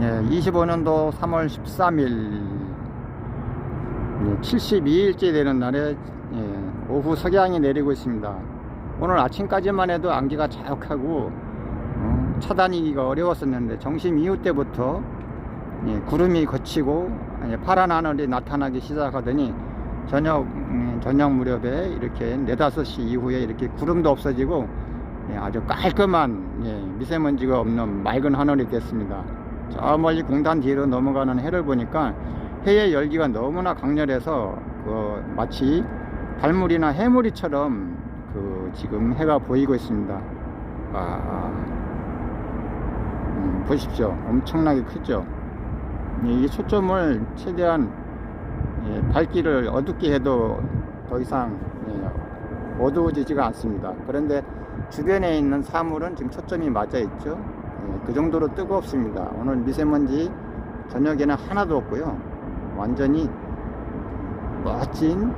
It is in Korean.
예, 25년도 3월 13일 72일째 되는 날에 예, 오후 석양이 내리고 있습니다. 오늘 아침까지만 해도 안개가 자욱하고 어, 차다니기가 어려웠었는데 점심 이후 때부터 예, 구름이 걷히고 예, 파란 하늘이 나타나기 시작하더니 저녁 음, 저녁 무렵에 이렇게 4, 5시 이후에 이렇게 구름도 없어지고 예, 아주 깔끔한 예, 미세먼지가 없는 맑은 하늘이 됐습니다. 저 멀리 공단 뒤로 넘어가는 해를 보니까 해의 열기가 너무나 강렬해서 그 마치 달물이나 해물이처럼 그 지금 해가 보이고 있습니다. 아, 음, 보십시오. 엄청나게 크죠. 이 초점을 최대한 예, 밝기를 어둡게 해도 더 이상 예, 어두워지지가 않습니다. 그런데 주변에 있는 사물은 지금 초점이 맞아 있죠. 예, 그 정도로 뜨겁습니다. 오늘 미세먼지 저녁에는 하나도 없고요. 완전히 멋진